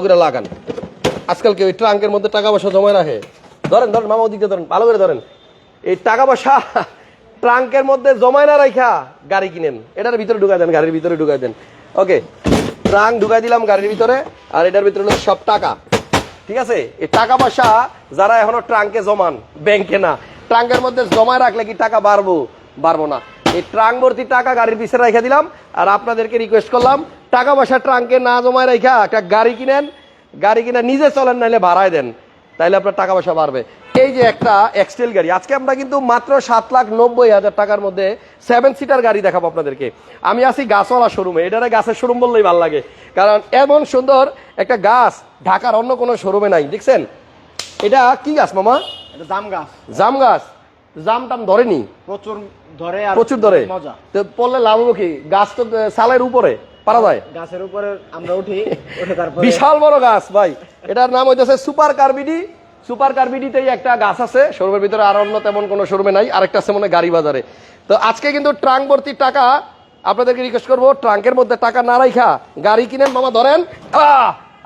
করে লাগান। আজকাল কেউ ট্রাঙ্কের মধ্যে টাকা পয়সা জমা রাখে। ধরেন ধরেন, মামা ওদিকে ধরেন, ভালো করে ধরেন। এই টাকা পয়সা ট্রাঙ্কের মধ্যে জমায় না রাখা গাড়ি কিনেন। এটার ভিতরে ঢুকাই দেন, গাড়ির ভিতরে ঢুকাই দেন। ওকে, ট্রাঙ্ক ঢুকাই দিলাম গাড়ির ভিতরে, আর এটার ভিতরে হলো সব টাকা। ঠিক আছে? এই টাকা পয়সা যারা এখনও ট্রাঙ্কে জমান, ব্যাংকে না, ট্রাঙ্কের মধ্যে জমায় রাখলে কি টাকা বাড়বো? বাড়বো না। এই ট্রাঙ্ক ভর্তি টাকা গাড়ির পিছনে রেখে দিলাম, আর আপনাদেরকে রিকোয়েস্ট করলাম টাকা পয়সা ট্রাঙ্কে না জমায় রেখা একটা গাড়ি কিনেন গাড়ি কিনে নিজে চলেন নাহলে ভাড়ায় দেন তাইলে আপনার টাকা পয়সা বাড়বে। এই যে একটা এক্সটেল গাড়ি আজকে আমরা কিন্তু মাত্র সাত লাখ নব্বই হাজার টাকার মধ্যে সেভেন সিটার গাড়ি দেখাবো আপনাদেরকে। আমি আছি গাছওয়ালা শোরুমে এটারে গাছের শোরুম বললেই ভালো লাগে কারণ এমন সুন্দর একটা গাছ ঢাকার অন্য কোনো শোরুমে নাই দেখছেন? এটা কি গাছ মামা? এটা জাম গাছ। জাম গাছ? জাম টাম ধরেনি? প্রচুর ধরে আর প্রচুর ধরে? মজা। তো পড়লে লাভ হব কি? গাছ তো সালের উপরে। পারা যায়। গাছের উপরে আমরা উঠি উঠে তারপরে বিশাল বড় গাছ ভাই। এটার নাম হইতেছে সুপার কার্বিডি। সুপার কার্বিডিতেই একটা গাছ আছে। শোরুমের ভিতরে আর অন্য তেমন কোনো শোরুমে নাই। আরেকটা আছে মনে গাড়ি বাজারে। তো আজকে কিন্তু ট্রাঙ্ক ভর্তি টাকা আপনাদেরকে রিকোয়েস্ট করব। ট্রাঙ্কের মধ্যে টাকা না রাইখা গাড়ি কিনেন মামা ধরেন!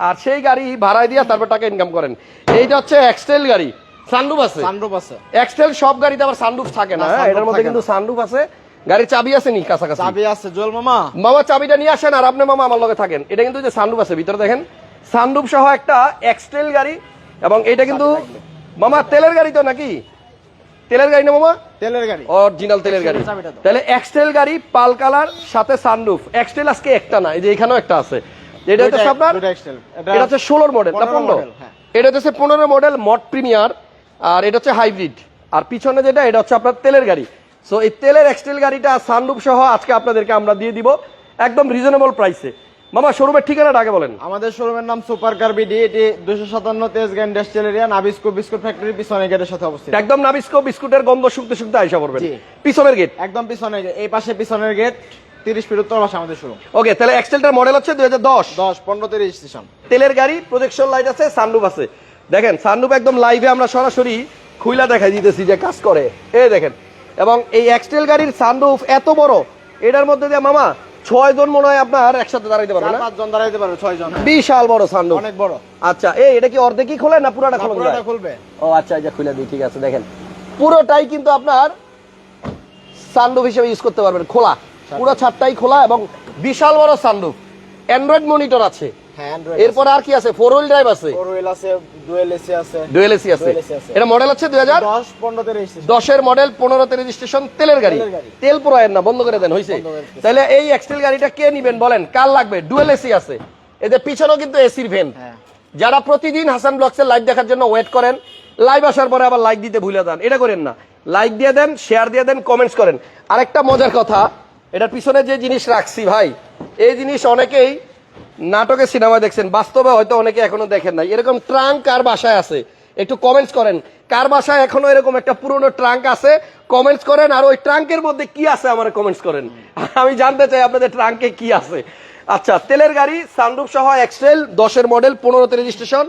আর সেই গাড়ি ভাড়ায় দিয়ে তারপর টাকা ইনকাম করেন। এইটা হচ্ছে এক্সটেল গাড়ি। সানরুফ আছে। সানরূপ আছে। এক্সটেল সব গাড়িতে আবার সানরুফ থাকে না। এটার মধ্যে কিন্তু সানরুফ আছে। গাড়ির চাবি আছে নি কাছাকাছি? চাবি আছে জল মামা। মামা চাবিটা নিয়ে আসেন আর আপনি মামা আমার লগে থাকেন। এটা কিন্তু যে সানরুফ আছে ভিতরে দেখেন। সানরুফ সহ একটা এক্সটেল গাড়ি এবং এটা কিন্তু মামা তেলের গাড়ি তো নাকি? তেলের গাড়ি না মামা? তেলের গাড়ি। অরিজিনাল তেলের গাড়ি। তাহলে এক্সটেল গাড়ি পাল কালার সাথে সানরুফ এক্সটেল আজকে একটা না এই যে এখানেও একটা আছে। এটা হচ্ছে আপনার এটা- হচ্ছে ষোলোর মডেল না 15 পনেরো হ্যাঁ। এটা হচ্ছে পনেরো মডেল মড প্রিমিয়ার আর এটা হচ্ছে হাইব্রিড। আর পিছনে যেটা এটা হচ্ছে আপনার তেলের গাড়ি। সো এই তেলের এক্সটেল গাড়িটা সানরুফ সহ আজকে আপনাদেরকে আমরা দিয়ে দিব একদম রিজনেবল প্রাইসে মামা শোরুমের ঠিকানাটা আগে বলেন। আমাদের শোরুমের নাম সুপার কার বিডি এটি দুশো সাতান্ন তেজগাঁ ইন্ডাস্ট্রিয়াল এরিয়া নাবিস্কো বিস্কুট ফ্যাক্টরি পিছনে গেটের সাথে অবস্থিত। একদম নাবিস্কো বিস্কুটের গন্ধ শুকতে শুকতে আইসা পড়বেন জি। পিছনের গেট একদম পিছনে এই পাশে পিছনের গেট তিরিশ ফিট উত্তর পাশে আমাদের শোরুম ওকে তাহলে এক্সটেলটার মডেল হচ্ছে দুই হাজার দশ। পনেরো তিরিশ স্টেশন তেলের গাড়ি প্রজেকশন লাইট আছে সানরুফ আছে। দেখেন সানরুফ একদম লাইভে আমরা সরাসরি খুইলা দেখাই দিতেছি যে কাজ করে। এই দেখেন এবং এই এক্সটেল গাড়ির সানরুফ এত বড় এটার মধ্যে দিয়ে মামা ছয় জন মনে হয় আপনার একসাথে দাঁড়াইতে পারবে না? পাঁচ জন দাঁড়াইতে পারবে ছয় জন বিশাল বড় সানরুফ অনেক বড়। আচ্ছা এই এটা কি অর্ধেকই খোলে না পুরাটা খোলা পুরোটা খুলবে। ও আচ্ছা এটা খুলে দিই ঠিক আছে দেখেন। পুরোটাই কিন্তু আপনার সানরুফ হিসেবে ইউজ করতে পারবেন খোলা। পুরো ছাদটাই খোলা এবং বিশাল বড় সানরুফ অ্যান্ড্রয়েড মনিটর আছে। এরপর আর কি আছে? ফোর হুইল ড্রাইভ আছে। ফোর হুইল আছে ডুয়েল এসি আছে। Dual AC. এটা মডেল মডেল রেজিস্ট্রেশন। তেলের গাড়ি। তেল না বন্ধ করে দেন। তাহলে এই এক্সটেল গাড়িটা কে নিবেন বলেন? কার লাগবে? ডুয়েল এসি আছে। পিছনেও কিন্তু এসির ভেন হ্যাঁ। যারা প্রতিদিন হাসান ব্লগসের লাইভ দেখার জন্য ওয়েট করেন লাইভ আসার পরে আবার লাইক দিতে ভুলে যান। এটা করেন না। লাইক দিয়ে দেন শেয়ার দিয়ে দেন কমেন্টস করেন। আরেকটা মজার কথা এটার পিছনে যে জিনিস রাখছি ভাই এই জিনিস অনেকেই নাটকে সিনেমায় দেখছেন বাস্তবে হয়তো অনেকে এখনও দেখেন নাই। এরকম ট্রাঙ্ক কার বাসায় আছে? একটু কমেন্টস করেন। কার বাসায় এখনও এরকম একটা পুরনো ট্রাঙ্ক আছে? কমেন্টস করেন আর ওই ট্রাঙ্কের মধ্যে কি আছে আমার কমেন্টস করেন। আমি জানতে চাই আপনাদের ট্রাঙ্কে কি আছে। আচ্ছা তেলের গাড়ি সানরুফ সহ এক্সেল দশের মডেল পনেরোতে রেজিস্ট্রেশন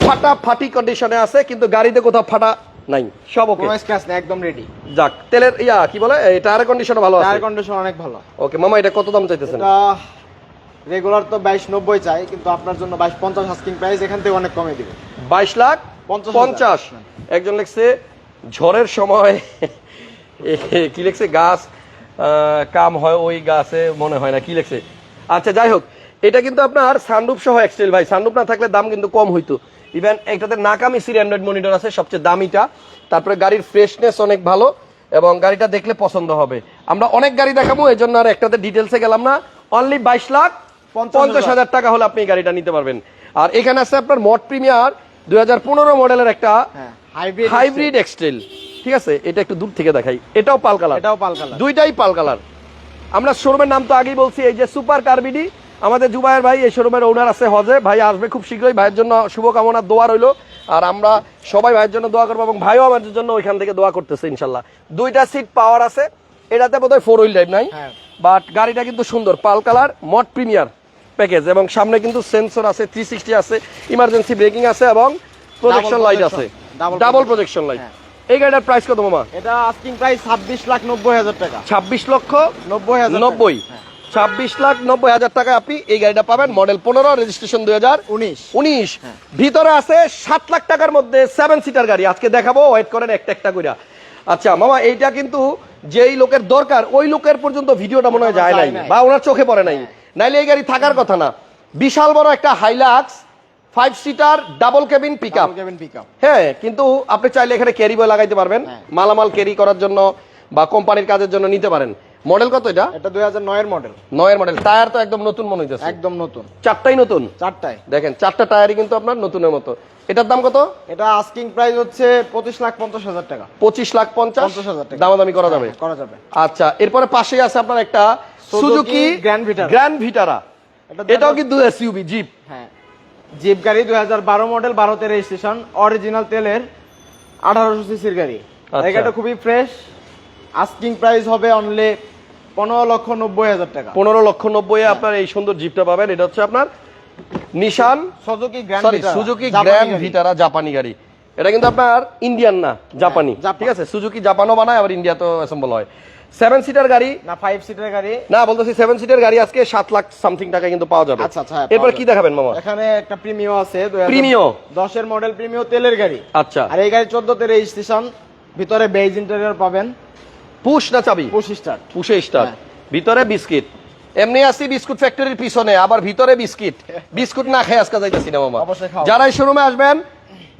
ফাটা ফাটি কন্ডিশনে আছে কিন্তু গাড়িতে কোথাও ফাটা নাই। সব ওকে কোনো স্ক্র্যাচ নেই একদম রেডি যাক তেলের ইয়া কি বলে? টায়ার কন্ডিশন ভালো আছে। টায়ার কন্ডিশন অনেক ভালো। ওকে মামা এটা কত দাম চাইতেছেন? এটা রেগুলার তো বাইশ নব্বই চাই কিন্তু আপনার জন্য বাইশ পঞ্চাশ আস্কিং প্রাইস এখান থেকে অনেক কমে দিবে। বাইশ লাখ পঞ্চাশ পঞ্চাশ। একজন লিখছে ঝড়ের সময় কি লিখছে? গাছ কাম হয় ওই গাছে মনে হয় না কি লিখছে? আচ্ছা যাই হোক এটা কিন্তু আপনার সানরুফ সহ এক্সটেল ভাই। সানরুফ না থাকলে দাম কিন্তু কম হইতো। ইভেন এটাতে নাকামি সিরি অ্যান্ড্রয়েড মনিটর আছে সবচেয়ে দামিটা। তারপরে গাড়ির ফ্রেশনেস অনেক ভালো এবং গাড়িটা দেখলে পছন্দ হবে। আমরা অনেক গাড়ি দেখাবো এই জন্য আর একটাতে ডিটেলসে গেলাম না। অনলি বাইশ লাখ পঞ্চাশ হাজার। টাকা হলে আপনি গাড়িটা নিতে পারবেন। আর এখানে আছে আপনার মড প্রিমিয়ার দুই হাজার পনেরো মডেলের একটা হ্যাঁ হাইব্রিড হাইব্রিড এক্সটেল ঠিক আছে? এটা একটু দূর থেকে দেখাই। এটাও পাল কালার। এটাও পাল কালার। দুইটাই পাল কালার। আমরা শোরুমের নাম তো আগেই বলছি এই যে সুপার কারবিডি আমাদের জুবাইয়ের ভাই এই শোরুমের ওনার আছে হজে। ভাই আসবে খুব শীঘ্রই। ভাইয়ের জন্য শুভকামনা দোয়া রইল। আর আমরা সবাই ভাইয়ের জন্য দোয়া করব এবং ভাইও আমাদের জন্য ওইখান থেকে দোয়া করতেছে ইনশাল্লাহ। দুইটা সিট পাওয়ার আছে। এটাতে বোধহয় ফোর হুইল ড্রাইভ নাই। হ্যাঁ। বাট গাড়িটা কিন্তু সুন্দর pearl colour mod premier. Package এবং সামনে কিন্তু সেন্সর আছে থ্রি সিক্সটি আছে ইমার্জেন্সি ব্রেকিং আছে এবং প্রজেকশন লাইট আছে। ডাবল। প্রজেকশন লাইট হ্যাঁ। এই গাড়িটার প্রাইস কত মামা? এটা আস্কিং প্রাইস ছাব্বিশ লাখ নব্বই হাজার টাকা। ছাব্বিশ লক্ষ নব্বই হাজার নব্বই। হ্যাঁ। ছাব্বিশ লাখ নব্বই হাজার টাকা আপনি এই গাড়িটা পাবেন মডেল পনেরো রেজিস্ট্রেশন দুই হাজার উনিশ। উনিশ। ভিতরে আছে সাত লাখ টাকার মধ্যে সেভেন সিটার গাড়ি। আজকে দেখাবো ওয়েট করেন একটা একটা কইরা। আচ্ছা মামা এইটা কিন্তু যেই লোকের দরকার ওই লোকের পর্যন্ত ভিডিওটা মনে হয় যায় নাই। বা ওনার চোখে পড়ে নাই। নাইলে এই গাড়ি থাকার কথা না। বিশাল বড় একটা Hilux five seater double cabin pickup হ্যাঁ কিন্তু আপনি চাইলে এখানে ক্যারি বয় লাগাইতে পারবেন। হ্যাঁ। মালামাল ক্যারি করার জন্য বা কোম্পানির কাজের জন্য নিতে পারেন। মডেল কত এটা? এটা দুই হাজার নয়ের মডেল নয়ের মডেল টায়ার তো একদম নতুন মনে হইতেছে। একদম নতুন। চারটাই নতুন? চারটাই। দেখেন চারটা টায়ারই কিন্তু আপনার নতুনের মতো। এটার দাম কত? এটা আস্কিং প্রাইস হচ্ছে পঁচিশ লাখ পঞ্চাশ হাজার টাকা। পঁচিশ লাখ পঞ্চাশ? 50,000 টাকা। দামাদামি করা যাবে। হ্যাঁ, করা যাবে। আচ্ছা এরপরে পাশেই আছে আপনার একটা Suzuki Grand Vitara। Grand Vitara এটাও কিন্তু এসইউবি জিপ হ্যাঁ। জিপ গাড়ি দুই হাজার বারো মডেল বারোতে রেজিস্ট্রেশন অরিজিনাল তেলের আঠারোশো সিসির গাড়ি। আচ্ছা। গাড়িটা খুবই ফ্রেশ আস্কিং প্রাইস হবে অনলি পনেরো লক্ষ নব্বই হাজার টাকা। পনেরো লক্ষ নব্বই আপনার এই সুন্দর জিপটা পাবেন। এটা হচ্ছে আপনার Nissan Suzuki sorry Suzuki Grand Vitara জাপানি গাড়ি। এটা কিন্তু আপনার ইন্ডিয়ান না জাপানি ঠিক আছে? সুজুকি জাপানও বানায় আবার ইন্ডিয়া তো অ্যাসেম্বল হয়। সেভেন সিটার গাড়ি? না ফাইভ সিটের গাড়ি। না বলতেছি সেভেন সিটার গাড়ি আজকে সাত লাখ সামথিং টাকা কিন্তু পাওয়া যাবে। আচ্ছা, আচ্ছা, হ্যাঁ, এরপর কি দেখাবেন মামা? এখানে একটা প্রিমিও আছে Premio? দশের মডেল প্রিমিও তেলের গাড়ি। আচ্ছা। আর এই গাড়ি রেজিস্ট্রেশন ভিতরে বেজ ইন্টেরিয়র পাবেন। পুশ না চাবি? পুশ স্টার্ট পুষে স্টার। ভিতরে বিস্কিট এমনি আসি বিস্কুট ফ্যাক্টরির পিছনে আবার ভিতরে বিস্কিট বিস্কুট না খেয়ে আজকে যাইতেছি না মামা। যারা এই শোরুমে আসবেন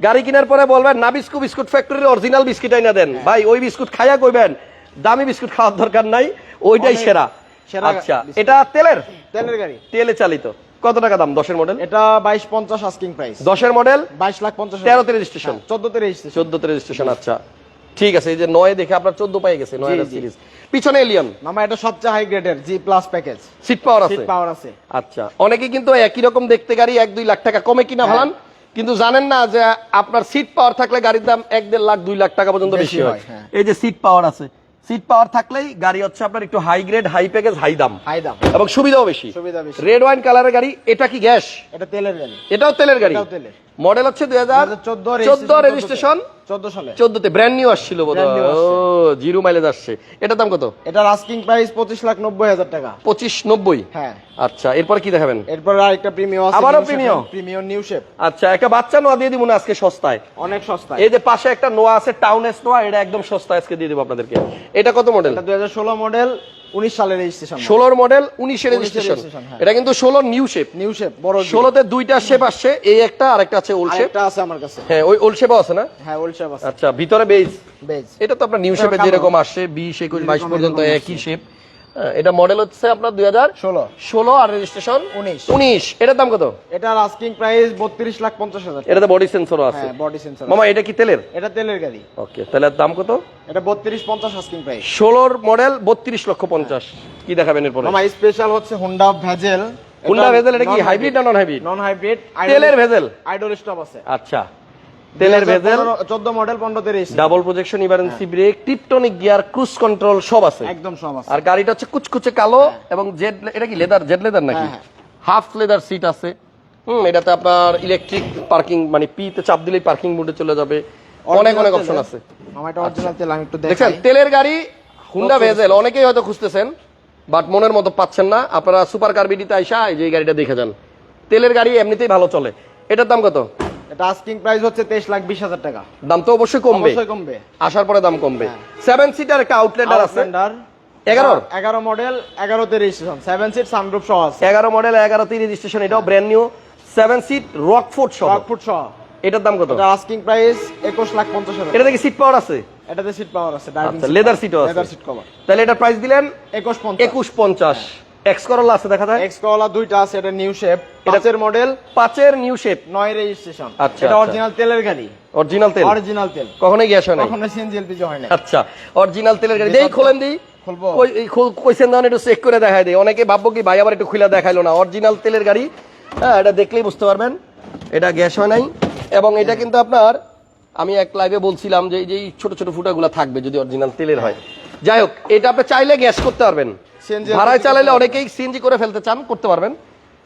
গাড়ি কেনার পরে বলবেন না বিস্কুট বিস্কুট ফ্যাক্টরির অরিজিনাল বিস্কিট আইনা দেন। হ্যাঁ। ভাই ওই বিস্কুট খাইয়া কইবেন দামি বিস্কুট খাওয়ার দরকার নাই ওইটাই সেরা। সেরা আচ্ছা এটা তেলের? তেলের গাড়ি। তেলে চালিত। কত টাকা দাম দশের মডেল এটা বাইশ পঞ্চাশ আস্কিং প্রাইস দশের মডেল বাইশ লাখ পঞ্চাশ রেজিস্ট্রেশন চোদ্দতে রেজিস্ট্রেশন রেজিস্ট্রেশন আচ্ছা। ঠিক আছে এই যে নয় দেখে আপনার চোদ্দ পাই গেছে নয়। সিরিজ পিছনে এলিয়ন মামা এটা সবচেয়ে হাই গ্রেডের G plus package seat power seat আছে। পাওয়ার আছে। আচ্ছা অনেকে কিন্তু একই রকম দেখতে গাড়ি এক দুই লাখ টাকা কমে কিনা হ্যাঁ। ভালান কিন্তু জানেন না যে আপনার সিট পাওয়ার থাকলে গাড়ির দাম এক দেড় লাখ দুই লাখ টাকা পর্যন্ত বেশি হয়। হয়, হ্যাঁ। এই যে সিট পাওয়ার আছে সিট পাওয়ার থাকলেই গাড়ি হচ্ছে আপনার একটু high grade high package high দাম। হাই দাম। এবং সুবিধাও বেশি। সুবিধা বেশি। রেড ওয়াইন কালারের গাড়ি এটা কি গ্যাস? এটা তেলের গাড়ি। এটাও তেলের গাড়ি। মডেল হচ্ছে দুই হাজার চোদ্দ রেজিস্ট্রেশন চোদ্দ সালে। চোদ্দতে ব্র্যান্ড নিউ আসছিল। জিরো মাইলেজ আসছে। এটার দাম কত? এটার আস্কিং প্রাইস পঁচিশ লাখ নব্বই হাজার টাকা। পঁচিশ নব্বই? হ্যাঁ। আচ্ছা এরপর কি দেখাবেন? এরপর আরেকটা প্রিমিয়াম আছে আবারও premium? প্রিমিয়াম নিউ শেপ আচ্ছা একটা বাচ্চা নোয়া দিয়ে দিব না আজকে সস্তায়। অনেক সস্তা এই যে পাশে একটা নোয়া আছে টাউন এস নোয়া এটা একদম সস্তা আজকে দিয়ে দেবো আপনাদেরকে। এটা কত মডেল এটা দুই হাজার ষোলো মডেল উনিশ সালের রেজিস্ট্রেশন ষোলোর মডেল উনিশের রেজিস্ট্রেশন। এটা কিন্তু ষোলো নিউ শেপ নিউ শেপ বড় ষোলোতে দুইটা শেপ আসছে এই একটা আর একটা আছে ওল্ড শেপ আছে আমার কাছে। হ্যাঁ ওই ওল্ড শেপও আছে না? হ্যাঁ ওল শেপ আছে। আচ্ছা ভিতরে বেজ বেজ এটা তো আপনার নিউ শেপে যেরকম আসছে বিশ একুশ বাইশ পর্যন্ত একই শেপ এটা মডেল হচ্ছে আপনার দুই হাজার ষোলো। ষোলো আর রেজিস্ট্রেশন উনিশ। উনিশ। এটার দাম কত? এটার আস্কিং প্রাইস বত্রিশ লাখ পঞ্চাশ হাজার এটাতে বডি সেন্সরও আছে। হ্যাঁ বডি সেন্সর মামা এটা কি তেলের? এটা তেলের গাড়ি। ওকে তাহলে দাম কত? এটা বত্রিশ পঞ্চাশ আস্কিং প্রাইস ষোলোর মডেল বত্রিশ লক্ষ পঞ্চাশ। কি দেখাবেন এরপরে? মামা স্পেশাল হচ্ছে হুন্ডা ভেজেল হুন্ডা ভেজেল এটা কি হাইব্রিড না নন হাইব্রিড নন হাইব্রিড তেলের ভেজেল আইডল স্টপ আছে। আচ্ছা। তেলের ভেজেল চোদ্দ মডেল পনেরোতে registration double projection emergency brake tiptronic gear cruise control সব আছে। একদম সব আছে। আর গাড়িটা হচ্ছে কুচকুচে কালো এবং জেড এটা কি লেদার জেড লেদার নাকি? হ্যাঁ, হাফ লেদার সিট আছে। হুম এটাতে আপনার ইলেকট্রিক পার্কিং মানে পি তে চাপ দিলেই পার্কিং মোডে চলে যাবে। অনেক অনেক অপশন তেলের। আছে। মামা এটা অরিজিনাল তেল আমি একটু দেখাই। তেলের গাড়ি হুন্ডা ভেজেল অনেকেই হয়তো খুঁজতেছেন বাট মনের মতো পাচ্ছেন না। আপনারা সুপার কার বিডিতে আইসা এই যে গাড়িটা দেখে যান। তেলের গাড়ি এমনিতেই ভালো চলে। এটার দাম কত? এটা আস্কিং প্রাইস হচ্ছে তেইশ লাখ বিশ হাজার টাকা। দাম তো অবশ্যই কমবে। অবশ্যই কমবে। আসার পরে দাম কমবে। হ্যাঁ। সেভেন সিটার একটা আউটলেটার আছে। এগারো? মডেল এগারোতে রেজিস্ট্রেশন সেভেন সিট সানরুফ সহ আছে। এগারো মডেল এগারোতে রেজিস্ট্রেশন এটাও brand new seven seat Rockford সহ। ফুট সহ। এটার দাম কত? আস্কিং প্রাইস একুশ লাখ পঞ্চাশ হাজার। এটা দেখি সিট পাওয়ার আছে? এটাতে সিট পাওয়ার আছে আচ্ছা লেদার সিটও আছে। লেদার সিট কভার তাহলে এটার প্রাইস দিলেন একুশ পঞ্চাশ। এক্স করলা আছে দেখা যায়? এক্স কলা দুইটা আছে এটা নিউ শেপ পাঁচের মডেল পাঁচের নিউ শেপ নয় রেজিস্ট্রেশন আচ্ছা, এটা আচ্ছা। অরিজিনাল তেলের গাড়ি। অরিজিনাল তেল? অরিজিনাল তেল। কখনোই গ্যাস হয় না কখনো সিএনজি এলপিজি হয় না আচ্ছা অরিজিনাল তেলের গাড়ি। দেই খোলেন দিই। খুলবো? ওই কইছেন দাও একটু চেক করে দেখাই দেই। অনেকে ভাববো কি ভাই আবার একটু খুলে দেখাইলো না। অরিজিনাল তেলের গাড়ি। হ্যাঁ এটা দেখলেই বুঝতে পারবেন। এটা গ্যাস হয় নাই। এবং এটা কিন্তু আপনার আমি এক লাইভে বলছিলাম যে এই যে ছোট ছোট ফুটাগুলো থাকবে যদি অরিজিনাল তেলের হয়। যাই হোক এটা আপনি চাইলে গ্যাস করতে পারবেন। ভাড়ায় চালাইলে। অনেকেই সিএনজি করে ফেলতে চান করতে পারবেন।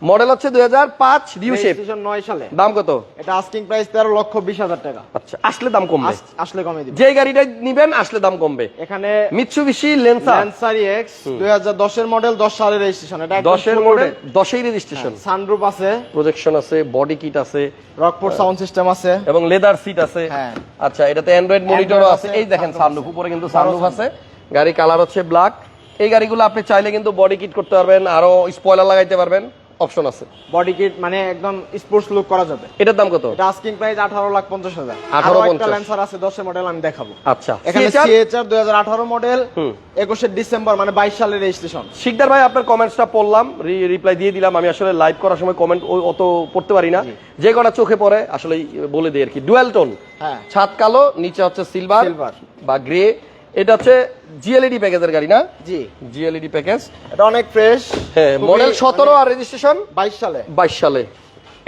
মডেল হচ্ছে দুই হাজার পাঁচ রিউ শেপ নয় সালে। দাম কত? এটা আস্কিং প্রাইস তেরো লক্ষ বিশ হাজার টাকা। আচ্ছা আসলে দাম কমবে। আসলে কমে দিবে। যে গাড়িটা নিবেন আসলে দাম কমবে। এখানে মিৎসুবিশি লেন্সা ল্যান্সারি এক্স দুই হাজার দশের মডেল দশ সালের রেজিস্ট্রেশন এটা দশের মডেল দশেই রেজিস্ট্রেশন সানরুপ আছে। প্রজেকশন আছে বডি কিট আছে। রকপোর্ট সাউন্ড সিস্টেম আছে। এবং লেদার সিট আছে। হ্যাঁ। আচ্ছা এটাতে অ্যান্ড্রয়েড মনিটরও আছে। এই দেখেন সানরুফ উপরে কিন্তু সানরুফ আছে। গাড়ি কালার হচ্ছে ব্ল্যাক এই গাড়িগুলো আপনি চাইলে কিন্তু বডি কিট করতে পারবেন আরও স্পয়লার লাগাইতে পারবেন অপশন আছে। বডি কিট মানে একদম স্পোর্টস লুক করা যাবে। এটার দাম কত? এটা আস্কিং প্রাইস আঠারো লাখ পঞ্চাশ হাজার। 18 আরও একটা 50 ল্যান্সার আছে দশের মডেল আমি দেখাবো। আচ্ছা। এখানে? সিএচআর হাজার আঠারো মডেল হুম। একুশে ডিসেম্বর মানে বাইশ সালের রেজিস্ট্রেশন শিকদার ভাই আপনার কমেন্টসটা পড়লাম রিপ্লাই দিয়ে দিলাম। আমি আসলে লাইভ করার সময় কমেন্ট অত পড়তে পারি না। যে কটা চোখে পড়ে আসলে বলে দিই আর কি। ডুয়েল টোন হ্যাঁ। ছাদ কালো নিচে হচ্ছে সিলভার Silver। বা গ্রে এটা হচ্ছে জিএলইডি প্যাকেজের গাড়ি না? জি। G LED package. এটা অনেক ফ্রেশ হ্যাঁ মডেল সতেরো আর রেজিস্ট্রেশন বাইশ সালে। বাইশ সালে।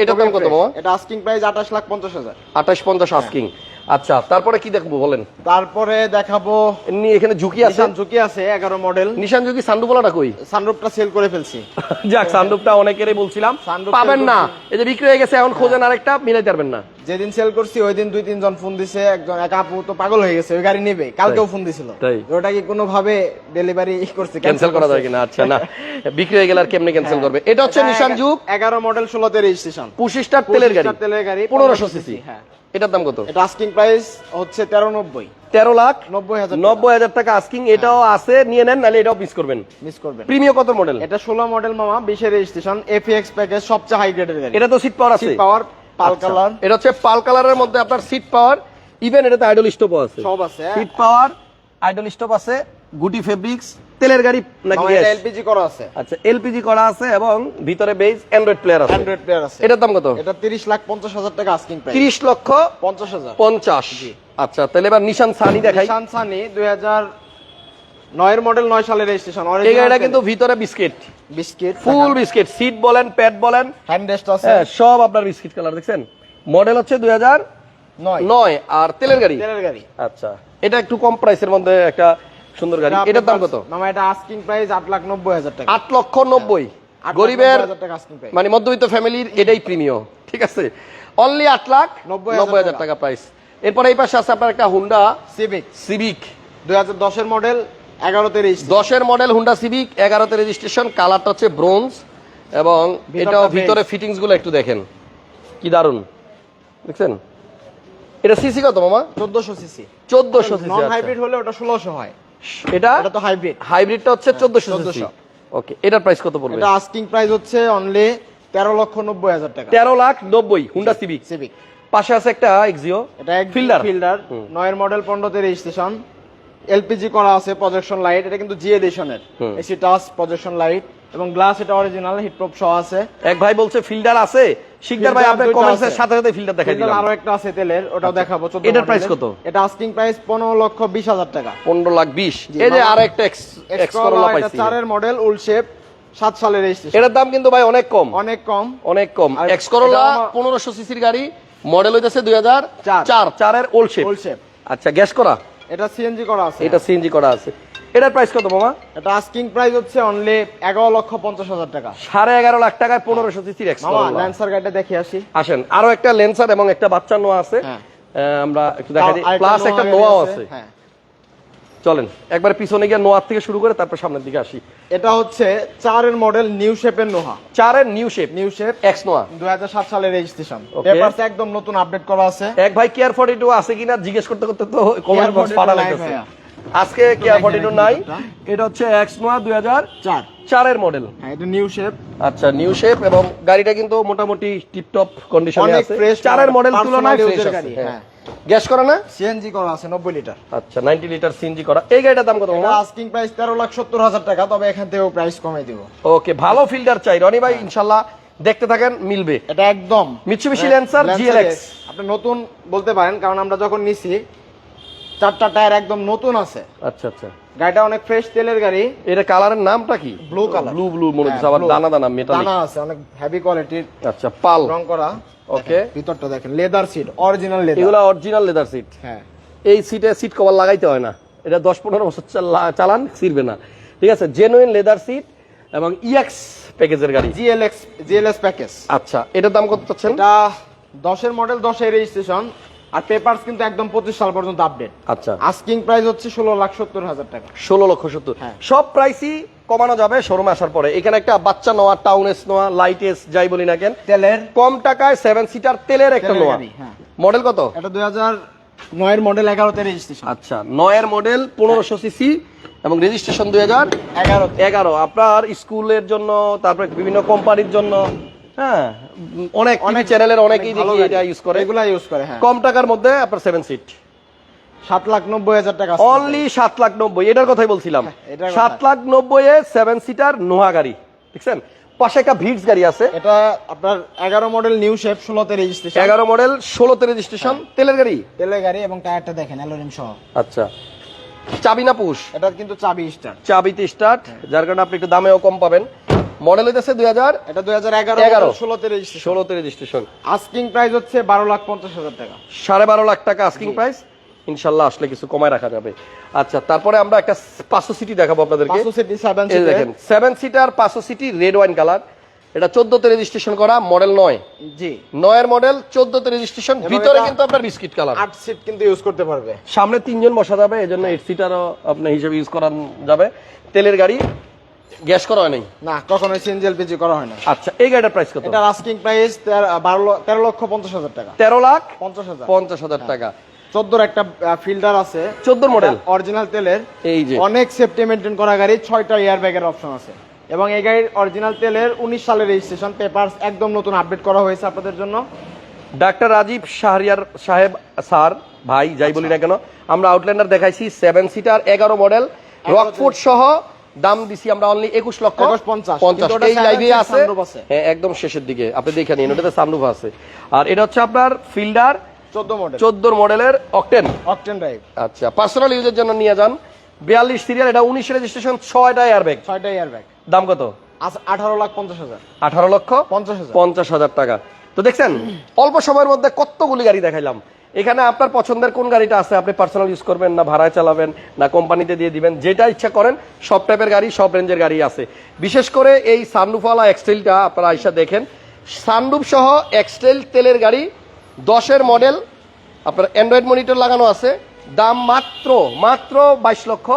এটার দাম কত মামা এটা আস্কিং প্রাইস আঠাশ লাখ পঞ্চাশ হাজার। আঠাশ পঞ্চাশ আস্কিং আচ্ছা তারপরে কি দেখব বলেন? তারপরে দেখাবো এমনি এখানে ঝুঁকি আছে? ঝুঁকি আছে এগারো মডেল নিশান ঝুঁকি সান্ডু বলাটা কই? সানরুপটা সেল করে ফেলছি। যাক সান্ডুপটা অনেকেরই বলছিলাম। পাবেন না। এই যে বিক্রি হয়ে গেছে এখন খোঁজেন আরেকটা মিলাইতে পারবেন না। যেদিন সেল করছি ওই দিন দুই তিনজন ফোন দিছে একজন এক আপু তো পাগল হয়ে গেছে ওই গাড়ি নেবে। কালকেও ফোন দিছিল। ওটা কি কোনো ভাবে ডেলিভারি করছে ক্যান্সেল করা যায় কিনা? আচ্ছা না। বিক্রি হয়ে গেলে আর কেমনে ক্যান্সেল করবে? এটা হচ্ছে নিশান যুগ এগারো মডেল ষোলোতে রেজিস্ট্রেশন পঁচিশ স্টার তেলের গাড়ি। তেলের গাড়ি পনেরোশো সিসি হ্যাঁ। এটার দাম কত? এটা আস্কিং প্রাইস হচ্ছে তেরো নব্বই। তেরো লাখ? নব্বই হাজার নব্বই হাজার টাকা আস্কিং এটাও আছে নিয়ে নেন নাহলে এটাও মিস করবেন। মিস করবেন। প্রিমিয় কত মডেল এটা ষোলো মডেল মামা বিশের রেজিস্ট্রেশন এফএক্স প্যাকেজ সবচেয়ে হাই গ্রেডের গাড়ি। এটা তো সিট পাওয়ার আছে। সিট পাওয়ার পাল আচ্ছা। কালার। এটা হচ্ছে পাল কালারের মধ্যে আপনার সিট পাওয়ার ইভেন এটাতে আইডল স্টপ আছে। সব আছে। সিট পাওয়ার আইডল স্টপ আছে গুটি ফেব্রিক্স তেলের গাড়ি নাকি? এলপিজি করা আছে। আচ্ছা এলপিজি করা আছে এবং ভিতরে বেজ অ্যান্ড্রয়েড প্লেয়ার আছে। অ্যান্ড্রয়েড প্লেয়ার আছে। এটার দাম কত? এটা তিরিশ লাখ পঞ্চাশ হাজার টাকা আস্কিং প্রাইস তিরিশ লক্ষ পঞ্চাশ হাজার। পঞ্চাশ। আচ্ছা তাহলে এবার নিশান সানি দেখাই। নিশান সানি দুই হাজার নয়ের মডেল নয় সালের রেজিস্ট্রেশন এই গাড়িটা কিন্তু ভিতরে biscuit. Biscuit full biscuit seat বলেন প্যাড বলেন। হ্যান্ড রেস্ট আছে। হ্যাঁ সব আপনার বিস্কিট কালার দেখছেন? মডেল হচ্ছে দুই হাজার নয় আর তেলের গাড়ি? তেলের গাড়ি। আচ্ছা এটা একটু কম প্রাইসের মধ্যে একটা সুন্দর গাড়ি। এটার দাম কত? মামা এটা আস্কিং প্রাইস আট লাখ নব্বই হাজার টাকা। আট লক্ষ নব্বই। লাখ গরিবের। মানে মধ্যবিত্ত ফ্যামিলির এটাই প্রিমিয় ঠিক আছে? অনলি আট লাখ নব্বই হাজার টাকা। প্রাইস এরপরে এই পাশে আছে আপনার একটা হুন্ডা সিভিক সিভিক দুই হাজার দশের মডেল এগারোতে রেজিস্ট্রেশন দশের মডেল হুন্ডা সিভিক এগারোতে রেজিস্ট্রেশন কালারটা হচ্ছে ব্রোঞ্জ এবং এটাও ভিতরে ফিটিংসগুলো একটু দেখেন। কি দারুণ দেখছেন? এটা সিসি কত মামা? চোদ্দশো সিসি চোদ্দশো সিসি নন হাইব্রিড হলে ওটা ষোলোশো হয়। এটা? এটা তো হাইব্রিড হাইব্রিডটা হচ্ছে চোদ্দশো সিসি ওকে এটার প্রাইস কত পড়বে? এটা আস্কিং প্রাইস হচ্ছে অনলি তেরো লক্ষ নব্বই হাজার টাকা। তেরো লাখ নব্বই হুন্ডা সিভিক সিভিক পাশে আছে একটা এক্সিও এটা এক ফিল্ডার ফিল্ডার নয়ের মডেল পনেরোতে রেজিস্ট্রেশন এলপিজি করা আছে প্রজেকশন লাইট এটা কিন্তু জি এডিশনের এসি টাচ প্রজেকশন লাইট এবং গ্লাস এটা অরিজিনাল হিটপ্রুফ সহ আছে। এক ভাই বলছে ফিল্ডার আছে। শিকদার ভাই আপনার দুইটা কমেন্টসের সাথে সাথে ফিল্ডার দেখাই দিলাম। আরও একটা আছে তেলের ওটাও দেখাবো 14 এটার মডেলের। কত? এটা আস্কিং প্রাইস পনেরো লক্ষ বিশ হাজার টাকা। পনেরো লাখ বিশ। জি, এই যে মামা। আর একটা এক্স এক্স করোলা Explorer, এটা পাইছি। চারের মডেল উল শেপ সাত সালের রেজিস্ট্রেশন এটার দাম কিন্তু ভাই অনেক কম। অনেক কম। অনেক কম। এক্স করোলা এটা আমার- পনেরোশো সিসির গাড়ি মডেল হইতেছে দুই হাজার চার। চার। চারের ওল্ড শেপ ওল শেপ আচ্ছা গ্যাস করা। এটা সিএনজি করা আছে। এটা সিএনজি করা আছে। এটার প্রাইস কত মামা? এটা আস্কিং প্রাইস হচ্ছে অনলি এগারো লক্ষ পঞ্চাশ হাজার টাকা। সাড়ে এগারো লাখ টাকায় পনেরোশো সিসির এক্স মামা ল্যান্সার গাড়িটা দেখে আসি। আসেন আরও একটা লেন্সার এবং একটা বাচ্চা নোয়া আছে। হ্যাঁ। আমরা একটু দেখা প্লাস একটা নোয়াও আছে। হ্যাঁ। চলেন একবার পিছনে গিয়ে নোয়ার থেকে শুরু করে তারপর সামনের দিকে আসি। এটা হচ্ছে চারের মডেল নিউ শেপের নোহা। চারের new shape new shape X Noah. দুই হাজার সাত সালের রেজিস্ট্রেশন. পেপারস একদম নতুন আপডেট করা আছে। এক ভাই কেয়ার ফর্টি টু আছে কিনা জিজ্ঞেস করতে করতে তো কমেন্ট বক্স 42 ফাটা লাগতেছে। আজকে কেয়ার নাই ফর্টি টু কিনা নাই এটা? হচ্ছে এক্স নোয়া দুই হাজার চার। চারের মডেল হ্যাঁ এটা নিউ শেপ আচ্ছা নিউ শেপ এবং গাড়িটা কিন্তু মোটামুটি টিপটপ কন্ডিশনে আছে। চারের মডেল তুলনায় ফ্রেশ আছে গাড়ি, হ্যাঁ। হ্যাঁ। গ্যাস করে না? সিএনজি করা আছে নব্বই লিটার। আচ্ছা 90 লিটার সিএনজি করা। এই গাড়িটার দাম কত মামা? আস্কিং প্রাইস তেরো লাখ সত্তর হাজার টাকা তবে এখান থেকেও প্রাইস কমে দিব। ওকে ভালো ফিল্টার চাই। রনি ভাই ইনশাআল্লাহ দেখতে থাকেন মিলবে। এটা একদম। Mitsubishi Lancer Lancer GLX আপনি নতুন বলতে পারেন কারণ আমরা যখন নিছি চারটা টায়ার একদম নতুন আছে। আচ্ছা আচ্ছা। গাড়িটা অনেক ফ্রেশ তেলের গাড়ি। এটা কালারের নামটা কি? ব্লু কালার ব্লু ব্লু মনে হচ্ছে হ্যাঁ, আবার দানা দানা মেটালিক দানা আছে অনেক হেভি কোয়ালিটির আচ্ছা পাল। রং করা। ওকে ভিতরটা দেখেন লেদার সিট অরিজিনাল লেদার এগুলো অরিজিনাল লেদার সিট হ্যাঁ। এই সিটে সিট কভার লাগাইতে হয় না। এটা দশ পনেরো বছর চালান ছিড়বে না। ঠিক আছে? জেনুইন লেদার সিট এবং ইএক্স প্যাকেজের গাড়ি। জিএলএক্স জিএলএস প্যাকেজ আচ্ছা এটার দাম কত চাচ্ছেন? এটা দশের মডেল দশের রেজিস্ট্রেশন আর পেপারস কিন্তু একদম পঁচিশ সাল পর্যন্ত আপডেট আচ্ছা। আস্কিং প্রাইস হচ্ছে ষোলো লাখ সত্তর হাজার টাকা। ষোলো লক্ষ সত্তর। হ্যাঁ। সব প্রাইসই কমানো যাবে শোরুমে আসার পরে। এখানে একটা বাচ্চা Noah Town Ace Noah Lite Ace যাই বলি না কেন তেলের কম টাকায় সেভেন সিটার তেলের একটা নোয়া। হ্যাঁ। মডেল কত? এটা দুই হাজার নয়ের মডেল এগারোতে রেজিস্ট্রেশন আচ্ছা নয়ের মডেল পনেরোশো সিসি এবং রেজিস্ট্রেশন দুই হাজার এগারো। এগারো। আপনার স্কুলের জন্য তারপরে বিভিন্ন কোম্পানির জন্য হ্যাঁ অনেক অনেক চ্যানেলের অনেকেই দেখি এটা ইউজ করে। এগুলা ইউজ করে হ্যাঁ। কম টাকার মধ্যে আপনার সেভেন সিট সাত লাখ নব্বই হাজার টাকা অনলি সাত লাখ নব্বই এটার কথাই বলছিলাম। হ্যাঁ, সাত লাখ নব্বই এ সেভেন সিটার নোহা গাড়ি দেখছেন? পাশে একটা ভিটস গাড়ি আছে। এটা আপনার এগারো মডেল নিউ শেপ ষোলোতে রেজিস্ট্রেশন এগারো মডেল ষোলোতে রেজিস্ট্রেশন হ্যাঁ। তেলের গাড়ি? তেলের গাড়ি এবং টায়ারটা দেখেন অ্যালোরিম সহ। আচ্ছা। চাবি না পুশ? এটা কিন্তু চাবি স্টার চাবিতে স্টার্ট যার কারণে আপনি একটু দামেও কম পাবেন। মডেল হইতেছে দুই হাজার এটা দুই হাজার এগারো 11 ষোলোতে রেজিস্ট্রেশন ষোলোতে রেজিস্ট্রেশন আস্কিং প্রাইস হচ্ছে বারো লাখ পঞ্চাশ হাজার টাকা। সাড়ে বারো লাখ টাকা আস্কিং প্রাইস ইনশাল্লাহ আসলে কিছু কমায় রাখা যাবে। আচ্ছা তারপরে আমরা একটা পাঁচশো সিটি দেখাবো আপনাদেরকে। দেখেন সেভেন সিটার পাঁচশো সিটি রেড ওয়াইন কালার এটা চোদ্দতে রেজিস্ট্রেশন করা মডেল নয়। জি। নয়ের মডেল চোদ্দতে রেজিস্ট্রেশন ভিতরে কিন্তু আপনার বিস্কিট কালার আট সিট কিন্তু ইউজ করতে পারবে। সামনে তিনজন বসা যাবে এই জন্য এইট সিটারও আপনার হিসেবে ইউজ করা যাবে। তেলের গাড়ি গ্যাস করা হয় নাই? না কখনোই সিএনজি এলপিজি করা হয় না। আচ্ছা এই গাড়িটার প্রাইস কত? এটার আস্কিং প্রাইস বারো ল- তেরো লক্ষ পঞ্চাশ হাজার টাকা। তেরো লাখ পঞ্চাশ হাজার। পঞ্চাশ হাজার টাকা। চোদ্দোর একটা ফিল্টার আছে। 14 মডেল? অরিজিনাল তেলের। এই যে। অনেক সেফটি মেনটেন করা গাড়ি ছয়টা এয়ার ব্যাগের অপশন আছে। এবং এই গাড়ির অরিজিনাল তেলের উনিশ সালের রেজিস্ট্রেশন পেপারস একদম নতুন আপডেট করা হয়েছে আপনাদের জন্য। ডাক্তার রাজীব শাহরিয়ার সাহেব স্যার ভাই যাই বলি না কেন আমরা আউটল্যান্ডার দেখাইছি সেভেন সিটার এগারো মডেল রকফোর্ড সহ দাম দিছি আমরা অনলি একুশ লক্ষ। 21,50 পঞ্চাশ। এই লাইভে আছে। হ্যাঁ একদম শেষের দিকে। আপনি দেখে নিন ওটাতে সানরুফ আছে। আর এটা হচ্ছে আপনার ফিল্ডার চোদ্দ মডেল চোদ্দোর মডেলের অকটেন অকটেন ড্রাইভ আচ্ছা পার্সোনাল ইউজের জন্য নিয়ে যান। বিয়াল্লিশ সিরিয়াল এটা উনিশ রেজিস্ট্রেশন ছয়টা এয়ারব্যাগ ছয়টা এয়ার ব্যাগ দাম কত? আঠারো লাখ পঞ্চাশ হাজার। আঠারো লক্ষ পঞ্চাশ হাজার। পঞ্চাশ হাজার টাকা। তো দেখছেন অল্প সময়ের মধ্যে কতগুলি গাড়ি দেখাইলাম। এখানে আপনার পছন্দের কোন গাড়িটা আছে আপনি পার্সোনাল ইউজ করবেন না ভাড়ায় চালাবেন না কোম্পানিতে দিয়ে দিবেন যেটা ইচ্ছা করেন সব টাইপের গাড়ি সব রেঞ্জের গাড়ি আছে। বিশেষ করে এই সানরুফওয়ালা এক্সটেলটা আপনারা আইসা দেখেন। সানরুফ সহ এক্সটেল তেলের গাড়ি দশের মডেল আপনার অ্যান্ড্রয়েড মনিটর লাগানো আছে দাম মাত্র মাত্র বাইশ লক্ষ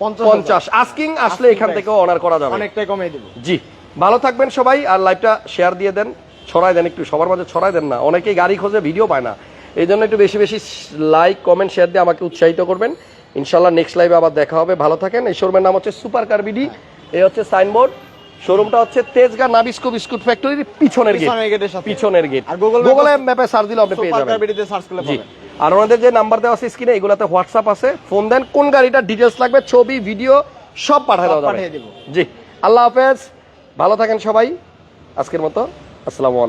পঞ্চাশ আস্কিং আসলে এখান। থেকে অনার করা যাবে। অনেকটাই কমিয়ে দিব। জি ভালো থাকবেন সবাই আর লাইভটা শেয়ার দিয়ে দেন ছড়াই দেন একটু সবার মাঝে ছড়াই দেন না। অনেকেই গাড়ি খোঁজে ভিডিও পায় না। এই জন্য একটু বেশি বেশি লাইক কমেন্ট শেয়ার দিয়ে আমাকে উৎসাহিত করবেন। ইনশাল্লাহ নেক্সট লাইভে আবার দেখা হবে। ভালো থাকেন। এই শোরুমের নাম হচ্ছে সুপার কার বিডি এই হচ্ছে সাইনবোর্ড শোরুমটা হচ্ছে তেজগা নাবিস্কো বিস্কুট ফ্যাক্টরির পিছনের গেট পিছনের গেট আর গুগল ম্যাপে সার্চ দিলে আপনি পেয়ে যাবেন। সার্চ করলে পাবেন। আর ওনাদের যে নাম্বার দেওয়া আছে স্ক্রিনে এগুলাতে হোয়াটসঅ্যাপ আছে। ফোন দেন কোন গাড়িটা ডিটেলস লাগবে ছবি ভিডিও সব পাঠিয়ে দেওয়া যাবে। পাঠিয়ে দেব। জি। আল্লাহ হাফেজ। ভালো থাকেন সবাই। আজকের মতো। আসসালামু আলাইকুম।